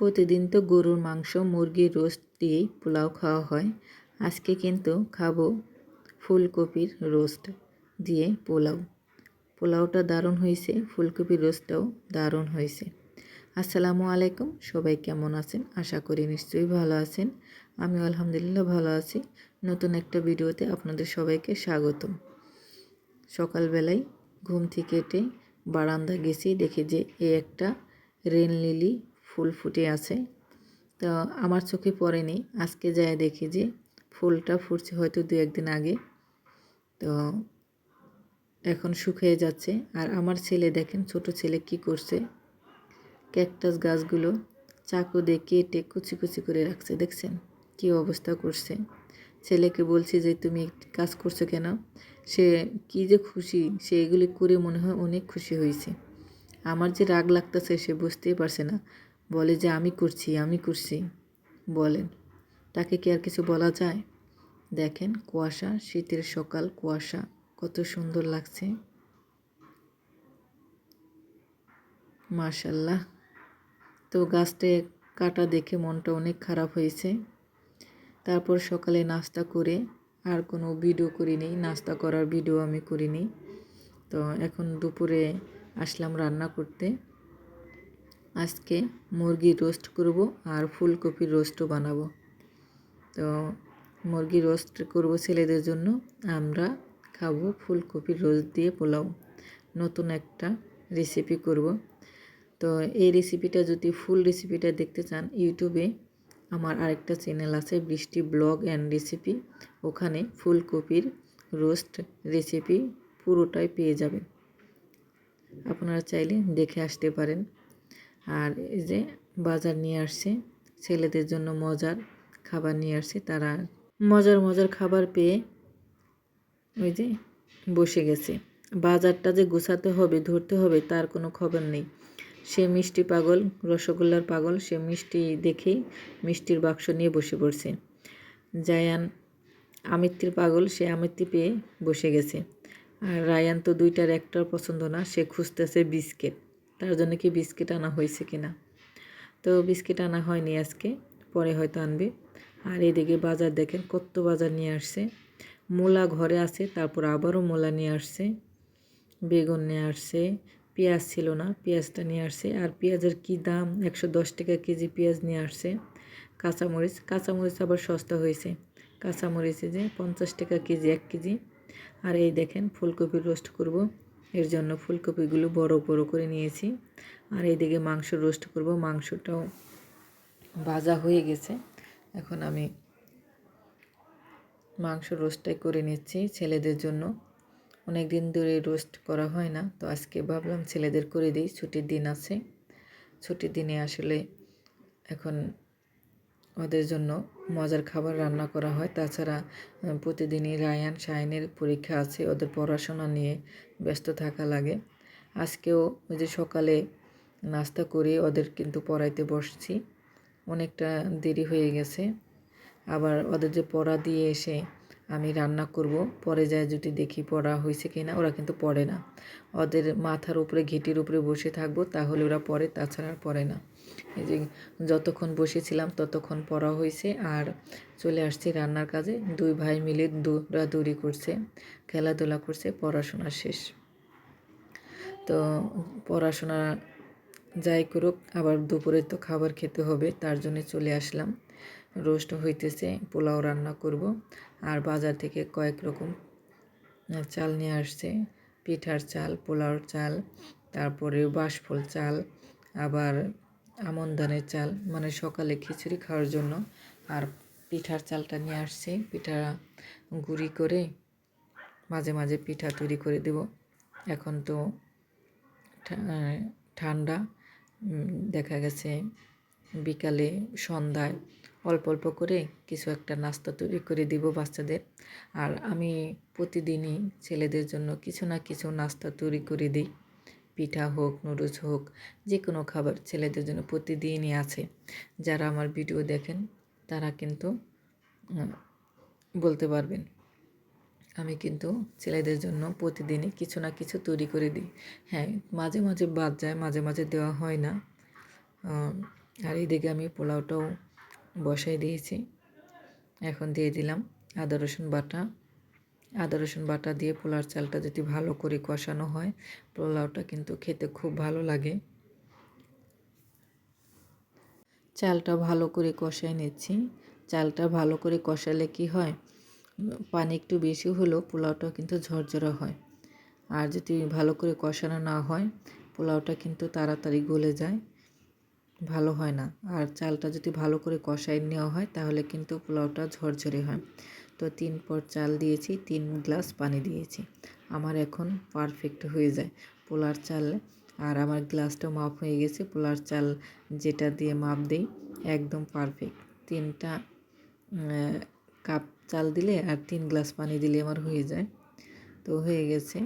প্রতিদিন তো গরুর মাংস, মুরগির রোস্ট দিয়েই পোলাও খাওয়া হয়। আজকে কিন্তু খাব ফুলকপির রোস্ট দিয়ে পোলাও। পোলাওটা দারুণ হয়েছে, ফুলকপির রোস্টটাও দারুণ হয়েছে। আসসালামু আলাইকুম, সবাই কেমন আছেন? আশা করি নিশ্চয়ই ভালো আছেন। আমি আলহামদুলিল্লাহ ভালো আছি। নতুন একটা ভিডিওতে আপনাদের সবাইকে স্বাগতম। সকালবেলায় ঘুম থেকে উঠে বারান্দা গেছি, দেখি যে এই একটা রেন লিলি ফুল ফুটে আছে। তো আমার চোখে পড়েনি। আজকে যায় দেখি যে ফুলটা ফুটছে হয়তো দু একদিন আগে। তো এখন শুকিয়ে যাচ্ছে। আর আমার ছেলে দেখেন ছোট ছেলে কি করছে। ক্যাকটাস গাছগুলো চাকু দিয়ে কেটে কুচি কুচি করে রাখছে, দেখছেন? কি অবস্থা করছে। ছেলেকে বলছি যে, তুমি কাজ করছ কেন? সে কি যে খুশি, সে এগুলি করে মনে হয় অনেক খুশি হয়েছে। আমার যে রাগ লাগতেছে সে বুঝতেই পারছে না। বলে যে, আমি করছি আমি করছি। বলেন। তাকে কি আর কিছু বলা যায়? দেখেন, কুয়াশা, শীতের সকাল, কুয়াশা, কত সুন্দর লাগছে। মাশাল্লাহ। তো গাছটা কাটা দেখে মনটা অনেক খারাপ হয়েছে। তারপর সকালে নাস্তা করে আর কোনো ভিডিও করিনি, নাস্তা করার ভিডিও আমি করিনি। তো এখন দুপুরে আসলাম রান্না করতে। আজকে মুরগি রোস্ট করব আর ফুলকপির রোস্টও বানাবো। তো মুরগি রোস্ট করব ছেলেদের জন্য। আমরা খাব ফুলকপির রোস্ট দিয়ে পোলাও। নতুন একটা রেসিপি করব। তো এই রেসিপিটা যদি ফুল রেসিপিটা দেখতে চান, ইউটিউবে আমার আরেকটা চ্যানেল আছে, বৃষ্টি ব্লগ অ্যান্ড রেসিপি ওখানে ফুলকপির রোস্ট রেসিপি পুরোটাই পেয়ে যাবেন। আপনারা চাইলে দেখে আসতে পারেন। আর এই যে বাজার নিয়ে আসছে, ছেলেদের জন্য মজার খাবার নিয়ে আসছে, তারা মজার মজার খাবার পেয়ে ওই যে বসে গেছে। বাজারটা যে গোছাতে হবে, ধরতে হবে, তার কোনো খবর নেই। সে মিষ্টি পাগল, রসগোল্লার পাগল, সে মিষ্টি দেখেই মিষ্টির বাক্স নিয়ে বসে পড়ছে। জায়ান আমিত্তির পাগল, সে আমিত্তি পেয়ে বসে গেছে। আর রায়ান তো দুইটার একটার পছন্দ না, সে খুঁজতেছে বিস্কিট। তার জন্য কি বিস্কিট আনা হয়েছে কি না তো বিস্কিট আনা হয়নি আজকে, পরে হয়তো আনবে। আর এদিকে বাজার দেখেন কত বাজার নিয়ে আসছে। মূলা ঘরে আছে, তারপর আবারও মূলা নিয়ে আসছে, বেগুন নিয়ে আসছে, পেঁয়াজ ছিল না, পেঁয়াজটা নিয়ে আসছে। আর পেঁয়াজের কি দাম? একশো দশ টাকা কেজি পেঁয়াজ নিয়ে আসছে। কাঁচামরিচ কাঁচামরিচ আবার সস্তা হয়েছে। কাঁচামরিচে যে পঞ্চাশ টাকা কেজি, এক কেজি। আর এই দেখেন ফুলকপির রোস্ট করব। এর জন্য ফুলকপিগুলো বড় বড় করে নিয়েছি। আর এইদিকে মাংস রোস্ট করব। মাংসটাও ভাজা হয়ে গেছে। এখন আমি মাংস রোস্টটাই করে নিচ্ছি ছেলেদের জন্য। অনেক দিন ধরে রোস্ট করা হয় না, তো আজকে ভাবলাম ছেলেদের করে দিই। ছুটির দিন আছে। ছুটির দিনে আসলে এখন ওদের জন্য মজার খাবার রান্না করা হয়। তাছাড়া প্রতিদিনই রায়ান শাইনের পরীক্ষা আছে, ওদের পড়াশোনা নিয়ে ব্যস্ত থাকা লাগে। আজকেও ওই যে সকালে নাস্তা করে ওদের কিন্তু পড়াইতে বসছি। অনেকটা দেরি হয়ে গেছে। আবার ওদের যে পড়া দিয়ে এসে আমি রান্না করব, পরে যায় যদি দেখি পড়া হয়েছে কি না ওরা কিন্তু পড়ে না। ওদের মাথার উপরে, ঘিটির উপরে বসে থাকব, তাহলে ওরা পড়ে, তাছাড়া আর পড়ে না। এই যে যতক্ষণ বসেছিলাম, ততক্ষণ পড়া হয়েছে, আর চলে আসছি রান্নার কাজে। দুই ভাই মিলে দৌড়াদৌড়ি করছে, খেলাধুলা করছে, পড়াশোনা শেষ। তো পড়াশোনা যাই করুক, আবার দুপুরে তো খাবার খেতে হবে, তার জন্য চলে আসলাম। রোস্ট হইতেছে, পোলাও রান্না করব। আর বাজার থেকে কয়েক রকম চাল নিয়ে আসছে। পিঠার চাল, পোলাওর চাল, তারপরে বাঁশফল চাল, আবার আমন ধানের চাল মানে সকালে খিচুড়ি খাওয়ার জন্য। আর পিঠার চালটা নিয়ে আসছে, পিঠা গুঁড়ি করে মাঝে মাঝে পিঠা তৈরি করে দেব। এখন তো ঠান্ডা দেখা গেছে বিকালে সন্ধ্যায় অল্প অল্প করে কিছু একটা নাস্তা তৈরি করে দিব বাচ্চাদের। আর আমি প্রতিদিনই ছেলেদের জন্য কিছু না কিছু নাস্তা তৈরি করে দিই। পিঠা হোক, নুডলস হোক যে কোনো খাবার ছেলেদের জন্য প্রতিদিনই আছে। যারা আমার ভিডিও দেখেন, তারা কিন্তু বলতে পারবেন। আমি কিন্তু ছেলেদের জন্য প্রতিদিনই কিছু না কিছু তৈরি করে দিই। হ্যাঁ মাঝে মাঝে বাদ যায়, মাঝে মাঝে দেওয়া হয় না। আর এইদিকে আমি পোলাওটাও বসাই দিয়েছি। এখন দিয়ে দিলাম আদা, রসুন বাটা। আদা, রসুন বাটা দিয়ে পোলার চালটা যদি ভালো করে কষানো হয়, পোলাওটা কিন্তু খেতে খুব ভালো লাগে। চালটা ভালো করে কষাই নিচ্ছি। চালটা ভালো করে কষালে কি হয়, পানি একটু বেশি হলেও পোলাওটা কিন্তু ঝরঝরা হয়। আর যদি ভালো করে কষানো না হয়, পোলাওটা কিন্তু তাড়াতাড়ি গলে যায়। ভালো হয় না। আর চালটা যদি ভালো করে কষাই নেওয়া হয়, তাহলে কিন্তু পোলাওটা ঝরঝরে হয়। তো তিন পর চাল দিয়েছি, তিন গ্লাস পানি দিয়েছি। আমার এখন পারফেক্ট হয়ে যায় পোলার চাল। আর আমার গ্লাসটা মাপ হয়ে গেছে পোলার চাল যেটা দিয়ে মাপ দেই, একদম পারফেক্ট তিনটা কাপ চাল দিলে আর তিন গ্লাস পানি দিলে আমার হয়ে যায়। তো হয়ে গেছে।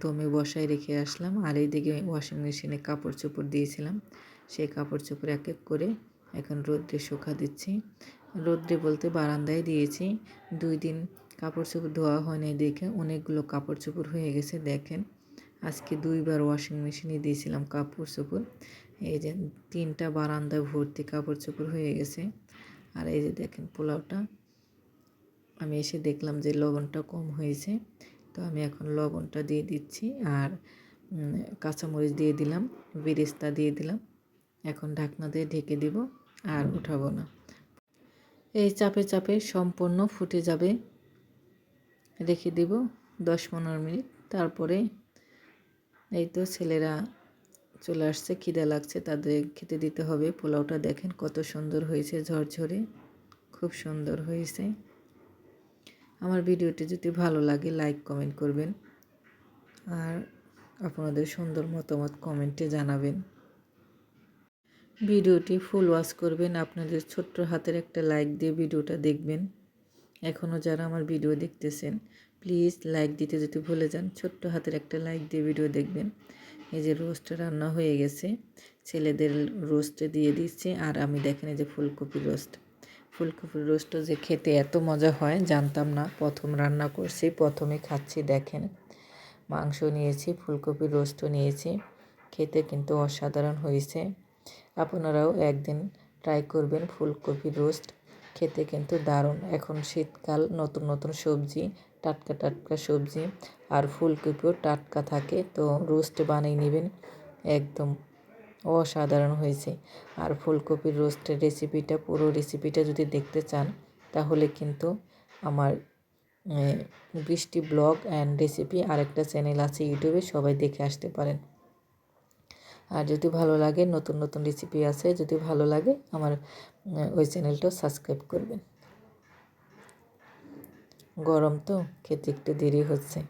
দমে বসায় রেখে আসলাম। আর এইদিকে ওয়াশিং মেশিনে কাপড় চোপড় দিয়েছিলাম। সেই কাপড় চোপড় এক এক করে এখন রোদ্রে শুকা দিচ্ছি। রোদ্রে বলতে বারান্দায় দিয়েছি। দুই দিন কাপড় চোপড় ধোয়া হয়নি দেখে অনেকগুলো কাপড় চোপড় হয়ে গেছে, দেখেন। আজকে দুইবার ওয়াশিং মেশিনে দিয়েছিলাম কাপড় চোপড়। এই যে তিনটা বারান্দা ভর্তি কাপড় চোপড় হয়ে গেছে। আর এই যে দেখেন পোলাওটা। আমি এসে দেখলাম যে লবণটা কম হয়েছে। তো আমি এখন লবণটা দিয়ে দিচ্ছি আর কাঁচামরিচ দিয়ে দিলাম, বেরেস্তা দিয়ে দিলাম। এখন ঢাকনা দিয়ে ঢেকে দিব আর উঠাবো না। এই চাপে চাপে সম্পূর্ণ ফুটে যাবে। রেখে দিব দশ পনেরো মিনিট। তারপরে এই তো ছেলেরা চলে আসছে, খিদে লাগছে, তাদের খেতে দিতে হবে। পোলাওটা দেখেন কত সুন্দর হয়েছে, ঝরঝরে, খুব সুন্দর হয়েছে। আমার ভিডিওটি যদি ভালো লাগে, লাইক, কমেন্ট করবেন। আর আপনাদের সুন্দর মতামত কমেন্টে জানাবেন। ভিডিওটি ফুল ওয়াচ করবেন। আপনাদের ছোট্ট হাতের একটা লাইক দিয়ে ভিডিওটা দেখবেন। এখনও যারা আমার ভিডিও দেখতেছেন প্লিজ লাইক দিতে যদি ভুলে যান। ছোট্ট হাতের একটা লাইক দিয়ে ভিডিও দেখবেন। এই যে রোস্ট রান্না হয়ে গেছে, ছেলেদের রোস্টে দিয়ে দিচ্ছে। আর আমি দেখেন এই যে ফুলকপি রোস্ট ফুলকপির রোস্ট যে খেতে এত মজা হয়, জানতাম না। প্রথম রান্না করছি, প্রথমে খাচ্ছি, দেখেন। মাংস নিয়েছি ফুলকপির রোস্টও নিয়েছি। খেতে কিন্তু অসাধারণ হয়েছে। আপনারাও একদিন ট্রাই করবেন ফুলকপি রোস্ট খেতে কিন্তু দারুণ। এখন শীতকাল, নতুন নতুন সবজি, টাটকা টাটকা সবজি আর ফুলকপিও টাটকা থাকে, তো রোস্ট বানিয়ে নেবেন। একদম অসাধারণ হয়েছে। আর ফুলকপির রোস্টের রেসিপিটা পুরো রেসিপিটা যদি দেখতে চান, তাহলে কিন্তু আমার বৃষ্টি ব্লগ অ্যান্ড রেসিপি আরেকটা চ্যানেল আছে ইউটিউবে সবাই দেখে আসতে পারেন। আর যদি ভালো লাগে, নতুন নতুন রেসিপি আছে, যদি ভালো লাগে, আমার ওই চ্যানেলটাও সাবস্ক্রাইব করবেন। গরম তো, খেতে একটু দেরি হচ্ছে।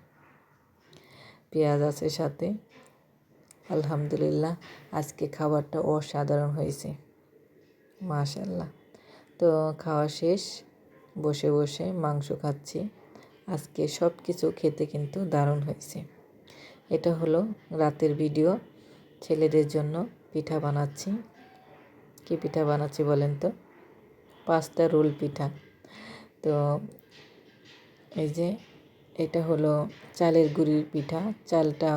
পেঁয়াজ আছে সাথে। আলহামদুলিল্লাহ, আজকে খাবারটা অসাধারণ হয়েছে। মাশাল্লাহ তো খাওয়া শেষ, বসে বসে মাংস খাচ্ছি। আজকে সব কিছু খেতে কিন্তু দারুণ হয়েছে। এটা হলো রাতের ভিডিও ছেলেদের জন্য পিঠা বানাচ্ছি। কী পিঠা বানাচ্ছি বলেন তো? পাঁচটা রোল পিঠা। তো এই যে এটা হলো চালের গুঁড়ির পিঠা। চালটা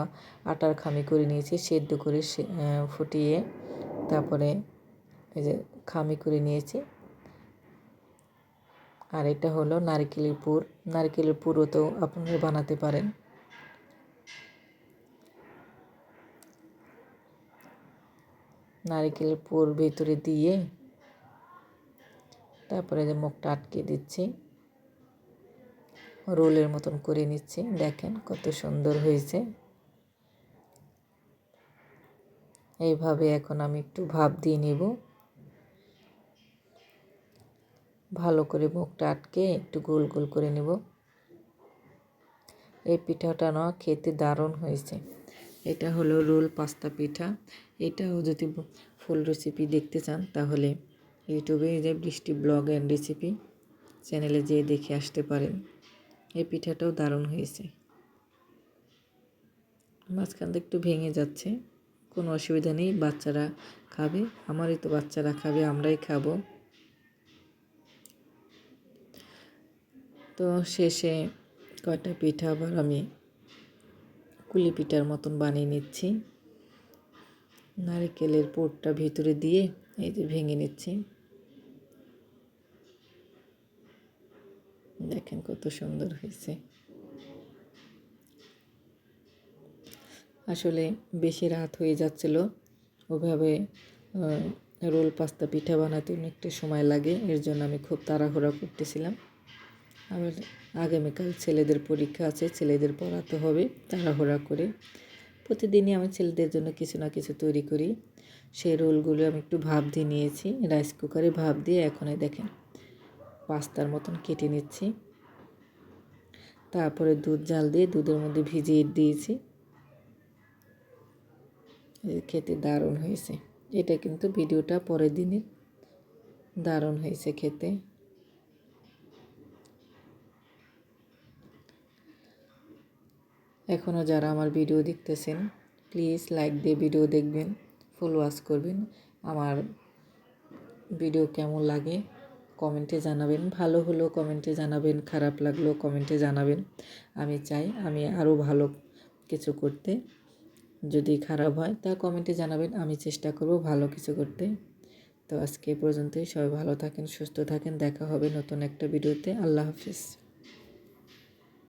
আটার খামি করে নিয়েছি, সেদ্ধ করে ফুটিয়ে তারপরে এই যে খামি করে নিয়েছি। আর এটা হলো নারকেলের পুর। নারকেলের পুরও তো আপনারা বানাতে পারেন। নারিকেলের পুর ভেতরে দিয়ে তারপরে যে মুখটা আটকে দিচ্ছি, রোলের মতন করে নিচ্ছি। দেখেন কত সুন্দর হয়েছে। এইভাবে এখন আমি একটু ভাপ দিয়ে নেব। ভালো করে মুখটা আটকে একটু গোল গোল করে নেব। এই পিঠাটা না খেতে দারুণ হয়েছে। এটা হলো রোল পাস্তা পিঠা। এটাও যদি ফুল রেসিপি দেখতে চান, তাহলে ইউটিউবে যে বৃষ্টি ব্লগ অ্যান্ড রেসিপি চ্যানেলে যেয়ে দেখে আসতে পারেন। এই পিঠাটাও দারুণ হয়েছে। মাঝখান একটু ভেঙে যাচ্ছে। কোনো অসুবিধা নেই, বাচ্চারা খাবে, আমারই তো বাচ্চারা খাবে, আমরাই খাব। তো শেষে কয়টা পিঠা আবার আমি কুলি পিঠার মতন বানিয়ে নিচ্ছি। নারিকেলের পোরটা ভিতরে দিয়ে এই যে ভেঙে নিচ্ছি। দেখেন কত সুন্দর হয়েছে। আসলে বেশি রাত হয়ে যাচ্ছিল, ওভাবে রোল পাস্তা পিঠা বানাতে অনেকটা সময় লাগে, এর জন্য আমি খুব তাড়াহুড়া করতেছিলাম। আবার আগামীকাল ছেলেদের পরীক্ষা আছে, ছেলেদের পড়াতে হবে, তাড়াহুড়া করে। প্রতিদিনই আমি ছেলেদের জন্য কিছু না কিছু তৈরি করি। সেই রোলগুলো আমি একটু ভাপ দিয়ে নিয়েছি, রাইস কুকারে ভাপ দিয়ে এখন এই দেখেন পাস্তার মতন কেটে নিচ্ছি। তারপরে দুধ জাল দিয়ে দুধের মধ্যে ভিজিয়ে দিয়েছি। খেতে দারুণ হয়েছে। এটা কিন্তু ভিডিওটা পরের দিনের দারুণ হয়েছে খেতে। এখনও যারা আমার ভিডিও দেখতেছেন প্লিজ লাইক দিয়ে ভিডিও দেখবেন ফুল ওয়াচ করবেন। আমার ভিডিও কেমন লাগে কমেন্টে জানাবেন, ভালো হলেও কমেন্টে জানাবেন, খারাপ লাগলেও কমেন্টে জানাবেন। আমি চাই আমি আরও ভালো কিছু করতে। যদি খারাপ হয় তা কমেন্টে জানাবেন, আমি চেষ্টা করব ভালো কিছু করতে। তো আজকে পর্যন্তই, সবাই ভালো থাকেন, সুস্থ থাকেন, দেখা হবে নতুন একটা ভিডিওতে। আল্লাহ হাফিজ।